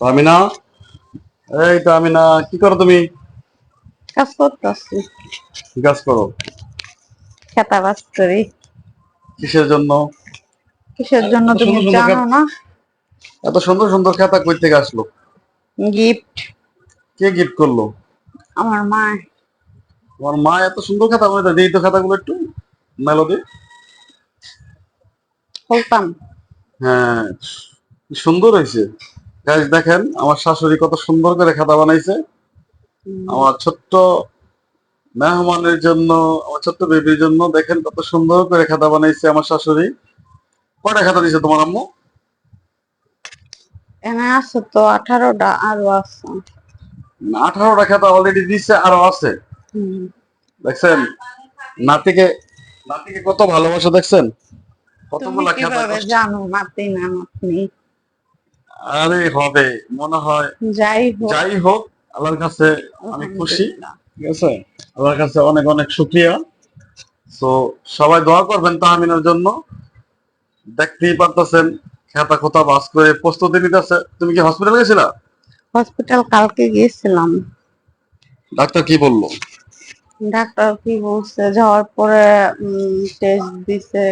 তামিনা? এই তামিনা কি করো তুমি? কাজ করতেছি। কি কাজ করো? খেতা বাজ করি। কিসের জন্য? কিসের জন্য তুমি জানো না? এত সুন্দর সুন্দর খাতা কই থেকে আসলো? গিফট। কে গিফট করল? আমার মা। তোমার মা এত সুন্দর খাতা বানাইতে দিই তো খাতাগুলো একটু মেলোদি বলতাম। হ্যাঁ সুন্দর হয়েছে। দেখেন আমার শাশুড়ি কত সুন্দর করে খাতা বানাইছে। আমার ছোট্ট মেহমানের জন্য আমার ছোট্ট বেবির জন্য দেখেন কত সুন্দর করে খাতা বানাইছে আমার শাশুড়ি। কয়টা খাতা দিছে তোমার আম্মু? আছে তো আঠারোটা আরও আছে। আঠারোটা খাতা অলরেডি দিছে আরও আছে। দেখছেন? নাতিকে নাতিকে কত ভালোবাসা দেখছেন? কতগুলা খাতা জানো নাতি না নাতনি? আরে হবে মনে হয় যাই হোক। যাই হোক আল্লাহর কাছে আমি খুশি। ঠিক আছে? আল্লাহর কাছে অনেক অনেক শুক্রিয়া। তো সবাই দোয়া করবেন তাহমিনের জন্য। দেখতেই পারতেছেন খেতা খোতা বাস করে প্রস্তুতি নিতেছে। তুমি কি হসপিটাল গেছিলা? হসপিটাল কালকে গিয়েছিলাম। ডাক্তার কি বলল? ডাক্তার কি বলছে যাওয়ার পরে টেস্ট দিছে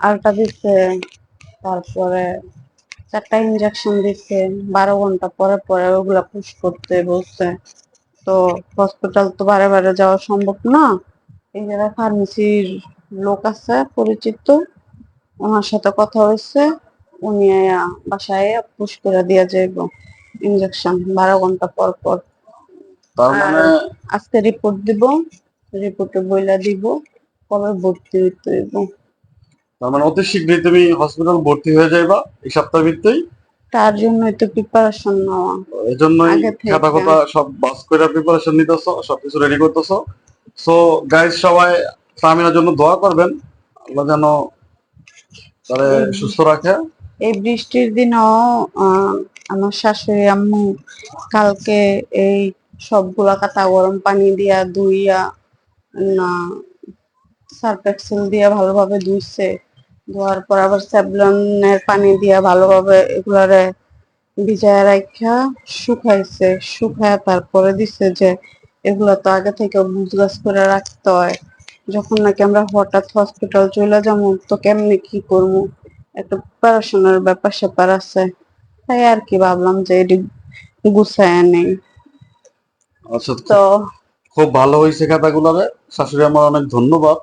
আলটা দিছে। তারপরে চারটা ইনজেকশন দিচ্ছে বারো ঘণ্টা পরে পরে ওগুলা পুশ করতে বলছে তো হসপিটাল তো বারে বারে যাওয়া সম্ভব না। এই জায়গায় ফার্মেসির লোক আছে পরিচিত ওনার সাথে কথা হয়েছে। উনি বাসায় পুশ করে দিয়া যাইব ইনজেকশন বারো ঘণ্টা পর পর। তার মানে আজকে রিপোর্ট দিব রিপোর্টে বইলা দিব কবে ভর্তি হইতে হইব। তার মানে অতি শীঘ্রই তুমি হসপিটাল ভর্তি হয়ে যাইবা এই সপ্তাহের ভিতরেই তার জন্যই তো প্রিপারেশন নেওয়া। এই জন্যই আগে থেকে। খাতা সব বাস করে প্রিপারেশন নিতেছো সবকিছু রেডি করতেছো। সো গাইজ সবাই তামিনের জন্য দোয়া করবেন। আল্লাহ যেন তারে সুস্থ রাখে। এই বৃষ্টির দিনও আমার শাশুড়ি আম্মু কালকে এই সবগুলা কাতা গরম পানি দিয়া ধুইয়া না সার্ফ এক্সেল দিয়া ভালোভাবে ধুইছে। ধোয়ার পর আবার স্যাভলনের পানি দিয়া ভালোভাবে এগুলারে ভিজায় রাখা শুকাইছে শুকায় তারপরে দিছে যে এগুলা তো আগে থেকে বুঝগাছ করে রাখতে হয়। যখন নাকি আমরা হঠাৎ হসপিটাল চলে যাব তো কেমনে কি করব? একটা প্রিপারেশনের ব্যাপার স্যাপার আছে। তাই আর কি ভাবলাম যে এটি গুছায় নেই। আচ্ছা তো খুব ভালো হয়েছে খাতাগুলোরে শাশুড়ি আমার অনেক ধন্যবাদ।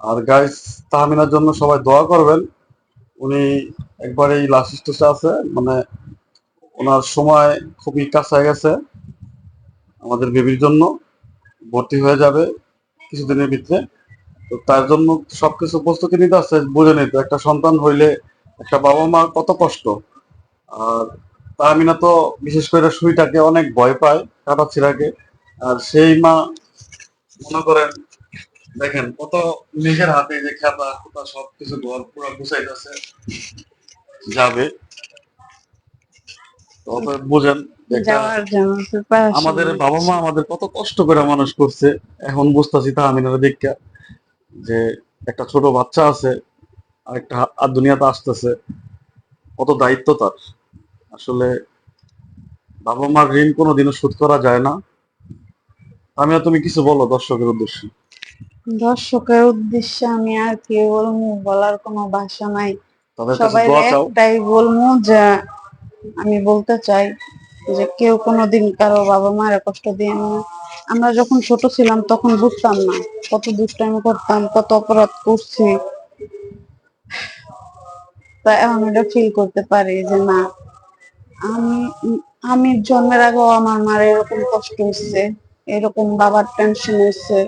আর গাইস তাহমিনার জন্য সবাই দোয়া করবেন। উনি একবারে এই লাস্ট স্টেজে আছে মানে ওনার সময় খুবই কাছে গেছে আমাদের বেবির জন্য। ভর্তি হয়ে যাবে কিছুদিনের ভিতরে। তো তার জন্য সবকিছু প্রস্তুতি নিতে আছে বুঝে নিতে। একটা সন্তান হইলে একটা বাবা মা কত কষ্ট। আর তাহমিনা তো বিশেষ করে সুইটাকে অনেক ভয় পায় কাটা ছিঁড়াকে আর সেই মা মনে করেন দেখেন কত নিজের হাতে যে খাতা খোতা সবকিছু ঘর পুরো গুছাইতেছে। যাবে। তো বুঝেন আমাদের বাবা মা আমাদের কত কষ্ট করে মানুষ করছে। এখন বুঝতেছি তাহমিনের দীক্ষা যে একটা ছোট বাচ্চা আছে আর একটা আর দুনিয়াতে আসতেছে। কত দায়িত্ব তার। আসলে বাবা মার ঋণ কোনোদিনও শোধ করা যায় না। আমি তুমি কিছু বলো দর্শকের উদ্দেশ্যে। দর্শকের উদ্দেশ্যে আমি আর কি বলব বলার কোনো ভাষা নাই। সবাই একটাই বলব যে আমি বলতে চাই যে কেউ কোনোদিন কারও বাবা মায়ের কষ্ট দিয়ে না। আমরা যখন ছোট ছিলাম তখন বুঝতাম না কত দুষ্টামি করতাম কত অপরাধ করছি। তা এখন এটা ফিল করতে পারি যে না আমি আমি জন্মের আগেও আমার মার এরকম কষ্ট হচ্ছে এরকম বাবার টেনশন হচ্ছে।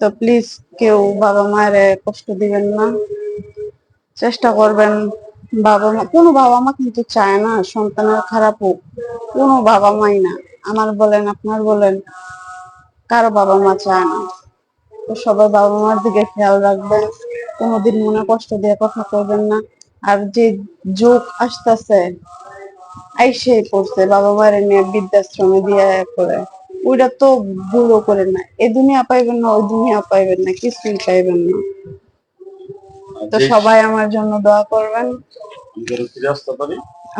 তো প্লিজ কেউ বাবা মায়ের কষ্ট দিবেন না। চেষ্টা করবেন বাবা মা কোনো বাবা মা কিন্তু চায় না সন্তানের খারাপ হোক। কোনো বাবা মাই না। আমার বলেন, আপনার বলেন, কারও বাবা মা চায় না। তো সবাই বাবা মার দিকে খেয়াল রাখবেন। কোনোদিন মনে কষ্ট দিয়ে কথা করবেন না। আর যে যোগ আসতেছে আইসে পড়ছে বাবা মায়ের নিয়ে বৃদ্ধাশ্রমে দিয়ে করে। ওইটা তো ভুলও করে না। এ দুনিয়া পাইবেন না ওই দুনিয়া পাইবেন না কিছুই পাইবেন না। তো সবাই আমার জন্য দোয়া করবেন।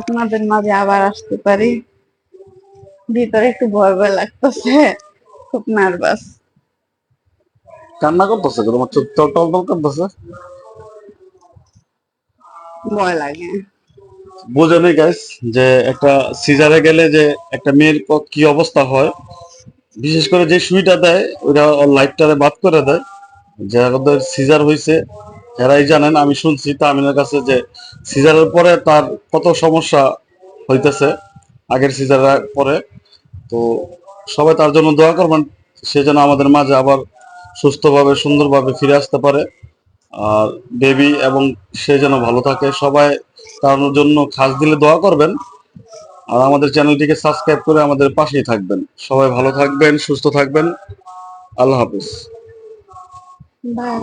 আপনাদের মাঝে আবার আসতে পারি। ভিতরে একটু ভয় ভয় লাগতেছে খুব নার্ভাস কান্না করতেছে তোমার চোখ টল টল করতেছে ভয় লাগে। বোঝেনি গাইস যে একটা সিজারে গেলে যে একটা মেয়ের কি অবস্থা হয়? বিশেষ করে যে সুইটা দেয় ওর লাইফটারে বাদ করে দেয়। যাদের সিজার হয়েছে এরাই জানেন, আমি শুনছি তামিনের কাছে যে সিজারের পরে তার কত সমস্যা হইতেছে, আগের সিজারের পরে। তো সবাই তার জন্য দোয়া করবেন, সে যেন আমাদের মাঝে আবার সুস্থভাবে, সুন্দরভাবে ফিরে আসতে পারে। আর বেবি এবং সে যেন ভালো থাকে, সবাই তার জন্য খাস দিলে দোয়া করবেন। আর আমাদের চ্যানেলটিকে সাবস্ক্রাইব করে আমাদের পাশেই থাকবেন। সবাই ভালো থাকবেন, সুস্থ থাকবেন। আল্লাহ হাফিজ। বাই।